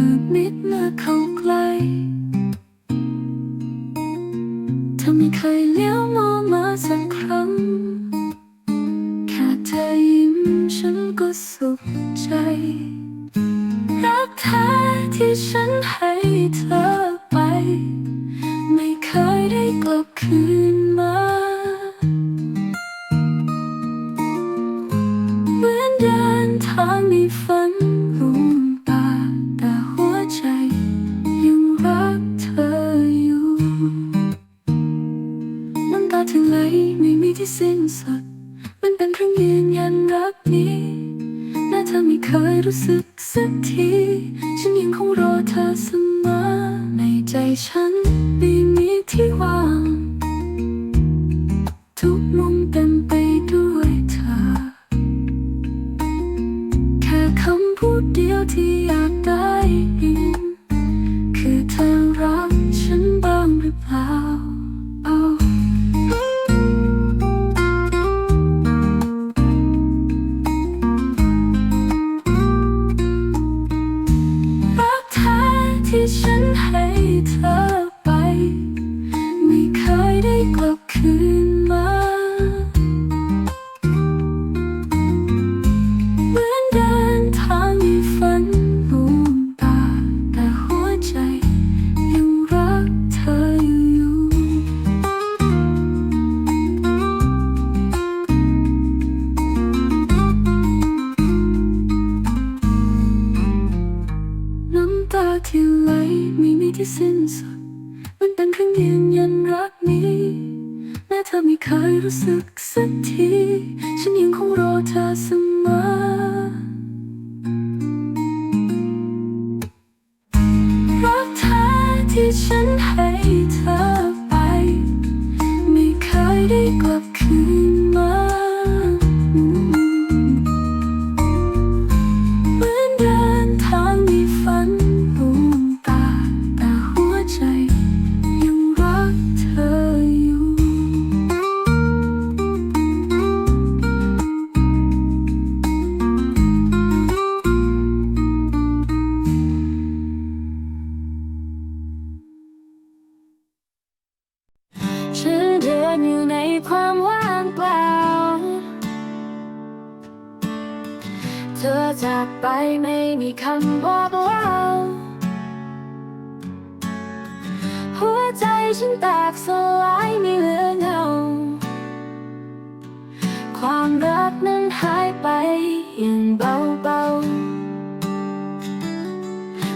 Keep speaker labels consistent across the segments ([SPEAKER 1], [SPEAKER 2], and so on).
[SPEAKER 1] มืดมิดเมื่อเข้าใกล้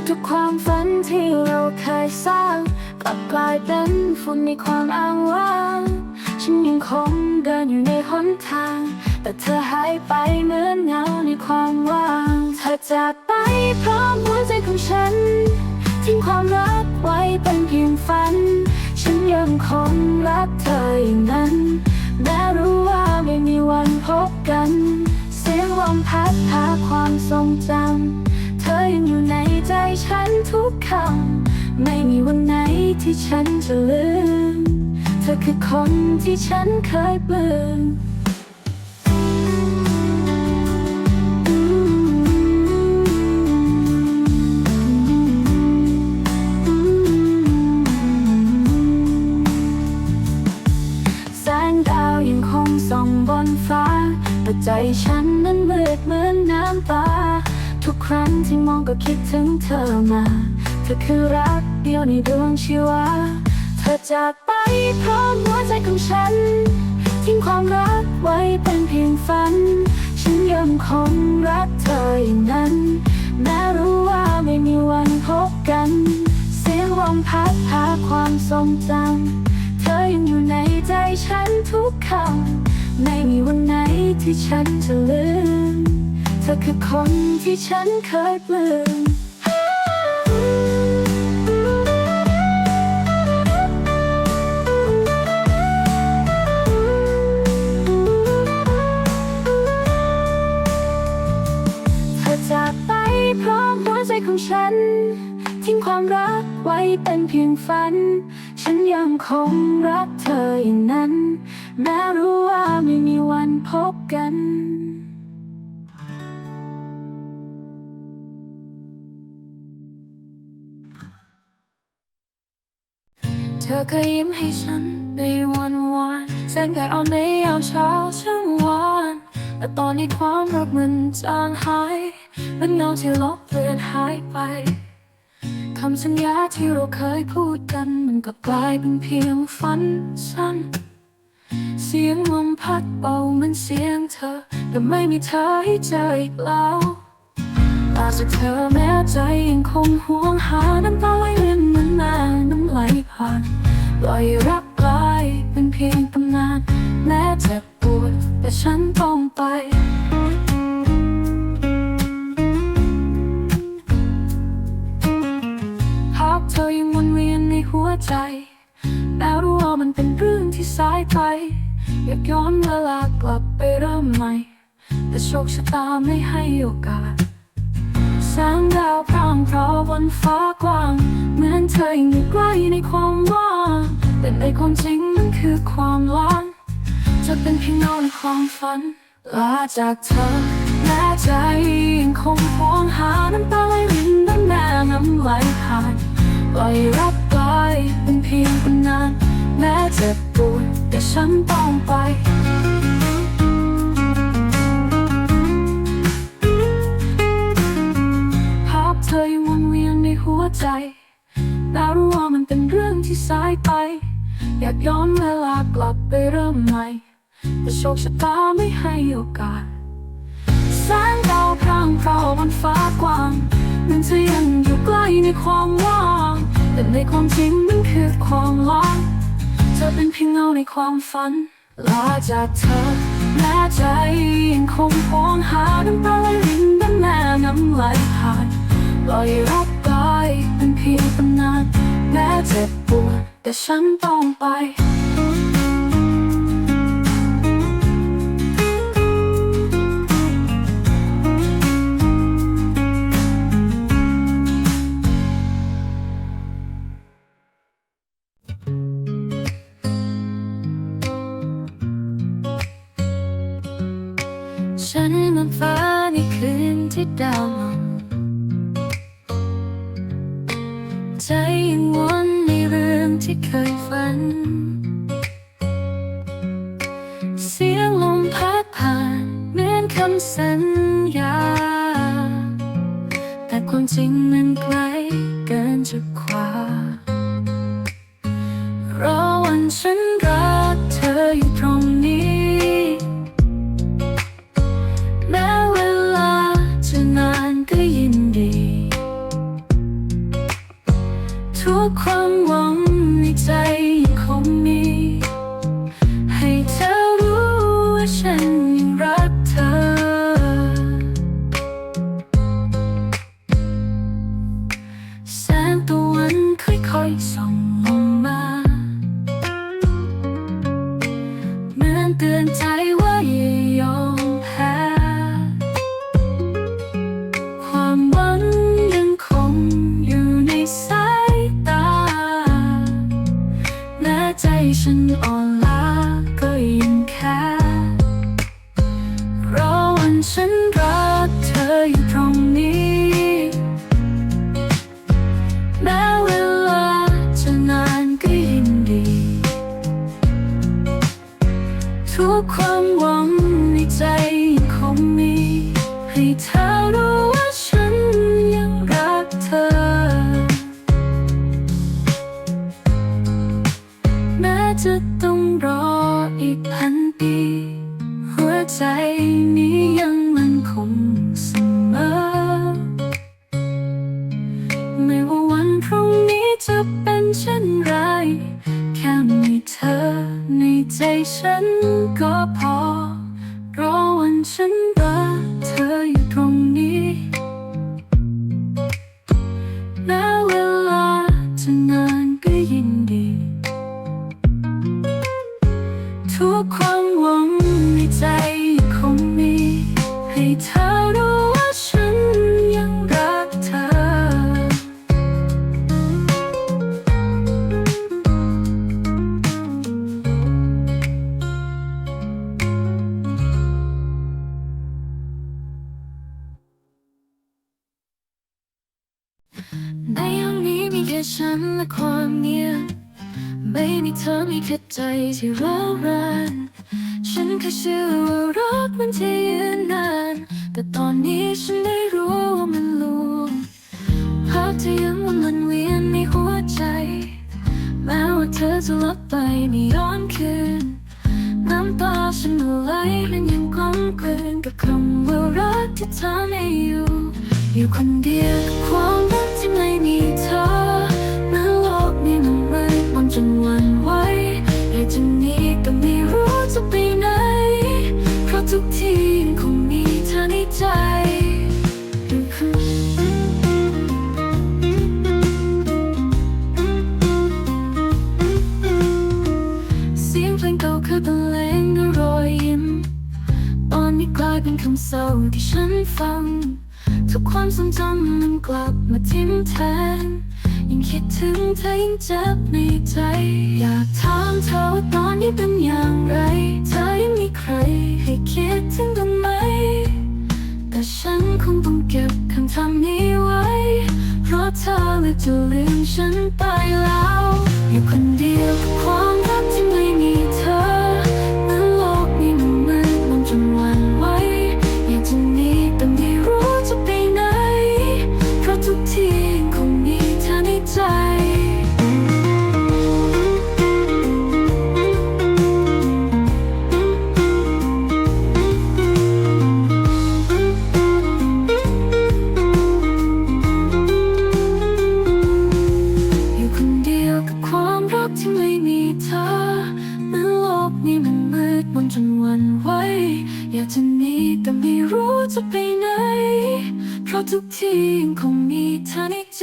[SPEAKER 1] ทุกความฝันที่เราเคยสร้างกลับกลายเป็นฝุ่นในความอ้างว้างฉันยังคงเดินอยู่ในหนทาง แต่เธอหายไปเหมือนเงาในความว่างเธอจากไปพร้อมหัวใจของฉัน ทิ้งความรักไว้เป็นเพียงฝัน ฉันยังคงรักเธออย่างนั้นแม้รู้ว่าไม่มีวันพบกัน เสียงลมพัดพาความทรงจำ ทุกคำ ไม่มีวันไหนที่ฉันจะลืม เธอคือคนที่ฉันเคยปลื้มแสงดาวยังคงส่องบนฟ้าแต่ใจฉันนั้นมืดเหมือนน้ำตา ครั้งที่มองก็คิดถึงเธอมา เธอคือรักเดียวในดวงชีวา เธอจากไปพร้อมหัวใจของฉัน ทิ้งความรักไว้เป็นเพียงฝัน ฉันยังคงรักเธออย่างนั้น แม้รู้ว่าไม่มีวันพบกัน เสียงลมพัดพาความทรงจำ เธอยังอยู่ในใจฉันทุกคำ ไม่มีวันไหนที่ฉันจะลืม เธอคือคนที่ฉันเคยปลื้มจากไปพร้อมหัวใจของฉัน ทิ้งความรักไว้เป็นเพียงฝัน ฉันยังคงรักเธออย่างนั้น แม้รู้ว่าไม่มีวันพบกัน อเคยยิ้มให้ฉันในวันวานแสงแดดอ่อนในยามเช้าช่างหวานแต่ตอนนี้ความรักมันจางหายเป็นเงาที่ลบเลือนหายไปคำสัญญาที่เราเคยพูดกัน มันก็กลายเป็นเพียงฝันสั้น เสียงลมพัดเบาเหมันเสียงเธอ แต่ไม่มีเธอให้เจออีกแล้วตาจากเธอแม้ใจยังคงห่วงหาน้ำตาไหลเล่นเหมือนน้ำน้ำไหลผ่าน ปล่อยรักกลายเป็นเพียงตำนานแม้เจ็บปวดแต่ฉันต้องไปหากเธอยังวนเวียนในหัวใจแล้รู้ว่ามันเป็นเรื่องที่สายไป อยากย้อนเวลากลับไปเริ่มใหม่ แต่โชคชะตาไม่ให้โอกาสแสงดาวพร่างเพราวบนฟ้ากว้าง เหมือนเธอยังอยู่ใกล้ในความว่าง แต่ในความจริงมันคือความล้างจะเป็นเพียงเงาในความฝันลาจากเธอแม้ใจยังคงหวงหาน้ำตาไหลรินน้ำแม่น้ำไหลผ่านปล่อยรับไปเป็นเพียงตำนานแม้เจ็บปวดแต่ฉันต้องไปภาพเธอยังวนเวียนในหัวใจแต่รู้ว่ามันเป็นเรื่องที่สายไป อยากย้อนเวลากลับไปเริ่มใหม่ แต่โชคชะตาไม่ให้โอกาสแสงดาวพรางพราบนฟ้ากว้างมันจะยังอยู่ใกล้ในความว่าง แต่ในความจริงมันคือความล้างจะเป็นเพียงเงาในความฝันลาจากเธอแม้ใจยังคงหวงหาน้ำตาไหลรินน้ำแม่น้ำไหลผ่านปลอยรับไปเป็นเพียงตำนานแม้เจ็บปวด แต่ฉันต้องไปฉันมันฟ้าในคืนที่ดาวมอง ยฝัน เสียงลมพัดผ่านเหมือนคำสัญญา แต่ความจริงมันกล ให้เธอ ในห้องนี้มีแค่ฉันและความเงียบไม่มีเธอมีแค่ใจที่ร้าวรานฉันแค่เชื่อว่ารักมันจะยืนนาน แต่ตอนนี้ฉันได้รู้ว่ามันลวงภาพเธอยังวนเวียนในหัวใจ แม้ว่าเธอจะลับไปไม่ย้อนคืน น้ำตาฉันไหลและยังกลมกลืนกับคำว่ารักที่เธอไม่อยู่ อยู่คนเดียวความ ม่มีเธอแม้โลกนี้มันมืดมนจนวันไหวอยากจะหนีแต่ไม่รู้จะไปไหน เพราะทุกที่ยังคงมีเธอในใจเสียงเพลงเก่าคยบรรเลงด้วยรอยยิ้มตอนนี้กลายเป็นคำเศร้าที่ฉันฟัง ทุกความทรงจำมันกลับมาทิ่มแทงยิ่งคิดถึงเธอยิ่งเจ็บในใจ อยากถามเธอว่าตอนนี้เป็นอย่างไร เธอยังมีใครให้คิดถึงบ้างไหม แต่ฉันคงต้องเก็บคำถามนี้ไว้ เพราะเธอเลือกจะลืมฉันไปแล้ว อยู่คนเดียวกับความ แต่ไม่รู้จะไปไหน เพราะทุกที่ยังคงมีเธอในใจ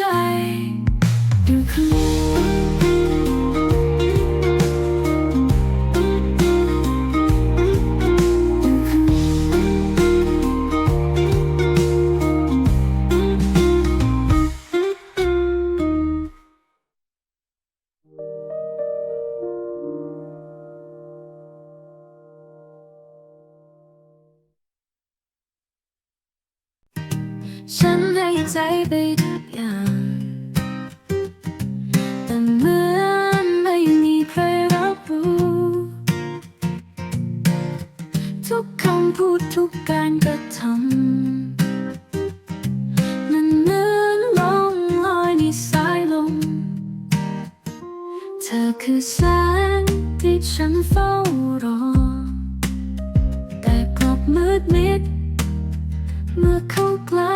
[SPEAKER 1] อยู่คน ฉันให้ใจไปทุกอย่าง แต่เหมือนไม่มีใครรับรู้ ทุกคำพูดทุกการกระทำมันเหมือนลองลอยในสายลม เธอคือแสงที่ฉันเฝ้ารอ แต่กลับมืดมิด อเข้าใกล้